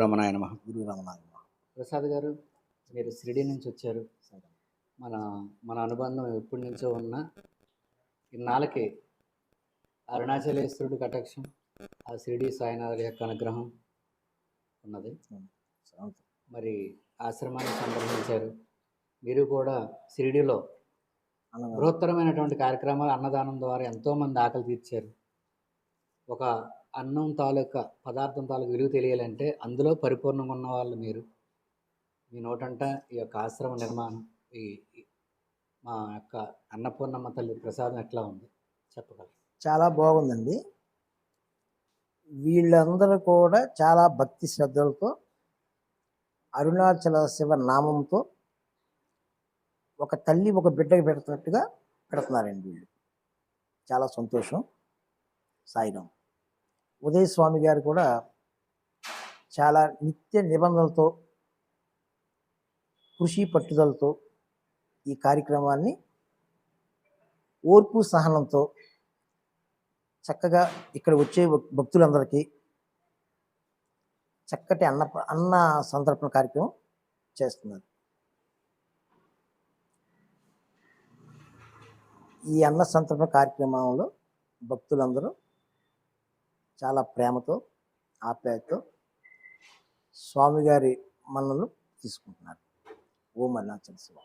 రమణాయ నమ గురు రమణాయ ప్రసాద్ గారు మీరు షిరిడి నుంచి వచ్చారు. మన మన అనుబంధం ఎప్పటి నుంచో ఉన్న ఇన్నాళ్ళకి అరుణాచలేశ్వరుడు కటాక్షం ఆ షిరిడి సాయినాథుడి యొక్క అనుగ్రహం ఉన్నది. మరి ఆశ్రమాన్ని సందర్శించారు. మీరు కూడా షిరిడిలో బృహత్తరమైనటువంటి కార్యక్రమాలు అన్నదానం ద్వారా ఎంతోమంది ఆకలి తీర్చారు. ఒక అన్నం తాలూకా పదార్థం తాలూకా విలువ తెలియాలంటే అందులో పరిపూర్ణంగా ఉన్న వాళ్ళు మీరు. మీ నోటంట ఈ యొక్క ఆశ్రమ నిర్మాణం ఈ మా యొక్క అన్నపూర్ణమ్మ తల్లి ప్రసాదం ఎట్లా ఉంది? చెప్పగలరు? చాలా బాగుందండి. వీళ్ళందరూ కూడా చాలా భక్తి శ్రద్ధలతో అరుణాచల శివ నామంతో ఒక తల్లి ఒక బిడ్డకి పెడుతున్నట్టుగా పెడుతున్నారండి వీళ్ళు. చాలా సంతోషం. సాయిరాం ఉదయ స్వామి గారు కూడా చాలా నిత్య నిబంధనలతో కృషి పట్టుదలతో ఈ కార్యక్రమాన్ని ఓర్పు సహనంతో చక్కగా ఇక్కడ వచ్చే భక్తులందరికీ చక్కటి అన్న అన్న సంతర్పణ కార్యక్రమం చేస్తున్నారు. ఈ అన్న సంతర్పణ కార్యక్రమంలో భక్తులందరూ చాలా ప్రేమతో ఆప్యాయతో స్వామిగారి మన్నలు తీసుకుంటున్నారు. ఓం అరుణాచల శివ.